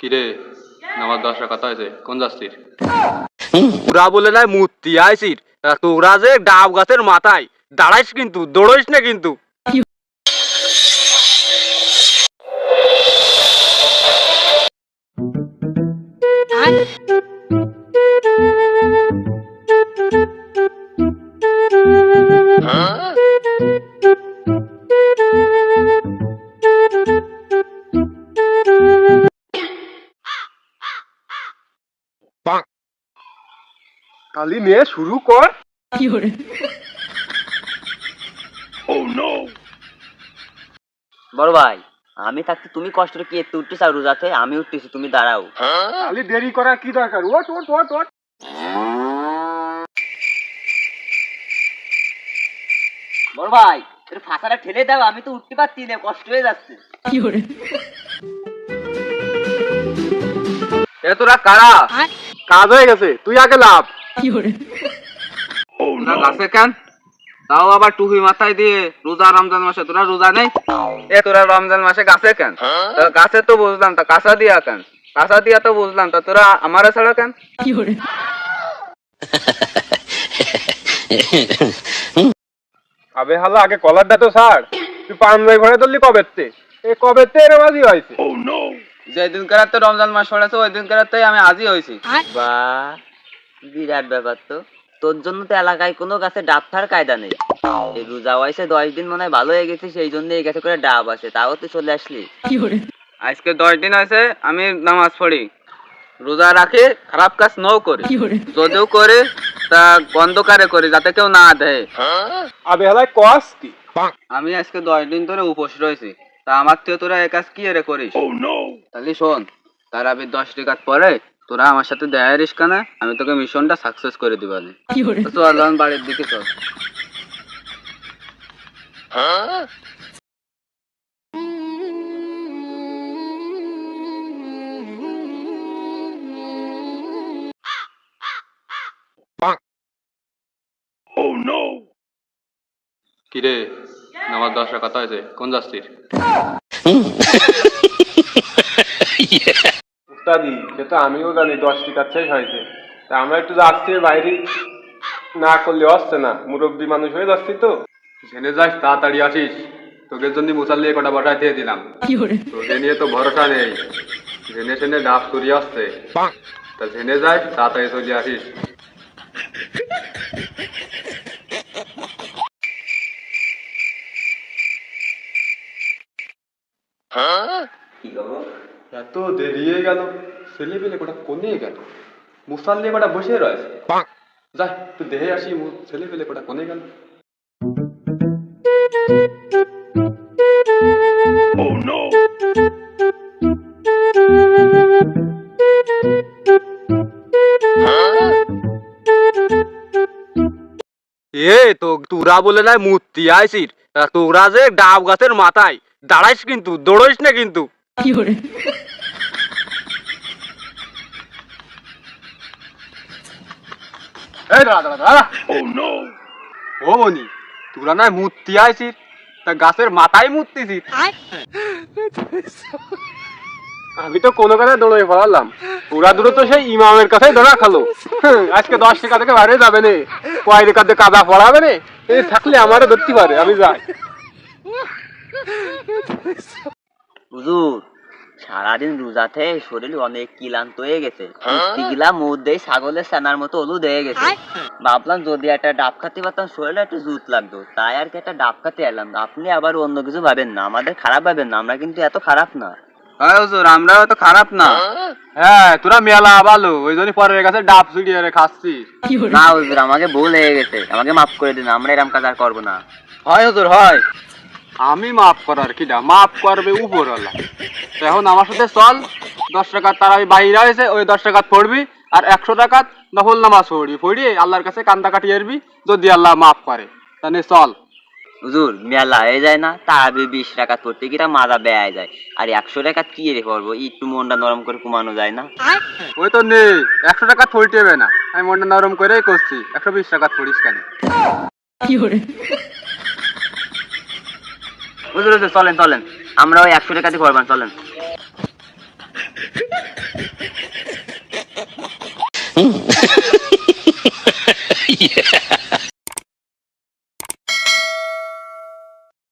কিরে? নামাজ দশটা কথা হয়েছে। কোন যাচ্ছিস ওরা বলে নাই মূর্তি আইসির। তা তোরা যে ডাব গাছের মাথায় দাঁড়াইস কিন্তু দৌড়াইস না কিন্তু। খালি নিয়ে শুরু কর। বড় ভাই আমি থাকতে তুমি কষ্ট কি এতে উঠতে চাও রোজাতে? আমি উঠতেছি তুমি দাঁড়াও। খালি দেরি করার কি দরকার? ওট ওট ওট ওট বড় ভাই এর ফাঁসাটা ঠেলে দাও আমি তো উঠতে পারছি না কষ্ট হয়ে যাচ্ছে। এ তোরা কারা? কাজ হয়ে গেছে তুই আগে লাভ তোরা গাছে কেন? তাও আবার টুপি মাথায় দিয়ে রোজা রমজান মাসে তোরা রোজা নেই? এ তোরা রমজান মাসে গাছে কেন? গাছে তো বুঝলাম তা কাঁচা দিয়া কেন? কাঁচা দিয়া তো বুঝলাম তা তোরা আমার ছাড়া কেন? আবে হালা আগে কলারটা তো ছাড়। তুই পাঞ্জাবি ঘরে ধরলি কবেতে এ কবেতে এরমাজি হয়েছে। যেদিন কারাতে রমজান মাস পড়েছে ওই দিন কারাতেই আমি আজই হয়েছি। বা। বিরাট ব্যাপার তো। তোর জন্য তো এলাকায় কোনো গাছে ডাব থার কায়দা নেই। এই রোজা হয়েছে দশ দিন মনে হয় ভালো হয়ে গেছে সেই জন্য এই গাছে করে ডাব আসে তাও তুই চলে আসলি। আজকে দশ দিন হয়েছে আমি নামাজ পড়ি। রোজা রাখি খারাপ কাজ নও করি। যদিও করি তা অন্ধকারে করি যাতে কেউ না দেয় আবে হালায় কস কি? আমি আজকে দশ দিন ধরে উপোস রয়েছি। তা আমার থেকে তোরা এ কাজ কি এরে করিস? তাহলে শোন তার আমি দশ টিকাত পরে তোরা আমার সাথে দেখা রিস কেন? আমি তোকে মিশনটা সাকসেস করে দিবানি তো চল আমি বাড়ির দিকে চল। কিরে নামাজ দশটা কথা হয়েছে। কোন যাচ্ছিস উস্তাদি সে তো আমিও জানি দশ টিকার শেষ হয়েছে। তা আমরা একটু যাচ্ছি বাইরে না করলে আসছে না মুরব্বী মানুষ হয়ে যাচ্ছি তো। জেনে যাস তাড়াতাড়ি আসিস। তোকে জন্য মুসাল্লি কটা বসায় দিয়ে দিলাম। তোকে নিয়ে তো ভরসা নেই। জেনে শুনে ডাব করিয়ে আসছে। তা জেনে যাস তাড়াতাড়ি চলে আসিস। এত দেরি হয়ে গেল। ছেলে পেলে কটা কোনে গেল? মুসাল্লি কটা বসে রয়েছে। যাই তুই দেহে আসি ছেলে পেলে কটা কোনে গেল। এ তো তোরা বলে নাই মূর্তি আইসির। তোরা যে ডাব গাছের মাথায় দাঁড়াইস কিন্তু দৌড়াইস না কিন্তু। এই দাঁড়া দাঁড়া দাঁড়া। ও বনি তোরা নাই মূর্তি আইসির তা গাছের মাথায় মূর্তিছিস আমি তো কোনো কাছে দৌড়ে পড়ালাম ওরা দূরে তো সেই ইমামের কাছেই ধরা খালো। আজকে দশ টাকা থেকে বাইরে যাবে নে। কয়ের কাছে কাদা পড়াবে নে? এই থাকলে আমারও ধরতে পারে আমি যাই। হুজুর সারাদিন রোজাতে শরীর অনেক ক্লান্ত হয়ে গেছে। গিলা মুখ দিয়ে ছাগলের ছানার মতো হলুদ হয়ে গেছে। ভাবলাম যদি একটা ডাব খাতে পারতাম শরীরে একটু জুত লাগতো। তাই আর কি একটা ডাব খাতে এলাম। আপনি আবার অন্য কিছু ভাবেন না আমাদের খারাপ ভাবেন না আমরা কিন্তু এত খারাপ না। হ্যাঁ হুজুর আমরাও তো খারাপ না। হ্যাঁ? তোরা মেলা ভালো ওই জন্য পরের কাছে ডাব রে খাচ্ছি। না হুজুর আমাকে ভুল হয়ে গেছে। আমাকে মাফ করে দিন আমরা এরকম কাজ আর করব না। হয় হুজুর হয়। আমি মাফ করার কিনা মাফ করবে উপরওয়ালা। তো এখন আমার সাথে চল। দশ টাকার তার আমি বাইরে হয়েছে ওই দশ টাকা পড়বি আর একশো টাকা নফল নামাজ পড়বি। পড়িয়ে আল্লাহর কাছে কান্দা কাটিয়ে আসবি যদি আল্লাহ মাফ করে। তাহলে চল। হুজুর মেলা হয়ে যায় না তারাবি বিশ টাকা পড়তে গিয়ে মাজা বেয়া যায়। আর একশো টাকা কি রে পড়ব? একটু মনটা নরম করে কমানো যায় না? ওই তো নেই একশো টাকা থইতে হবে না। আমি মনটা নরম করেই করছি। একশো বিশ টাকা পড়িস কেন? হুজুর চলেন চলেন। আমরা ওই একশো টাকা দিয়ে করবেন চলেন।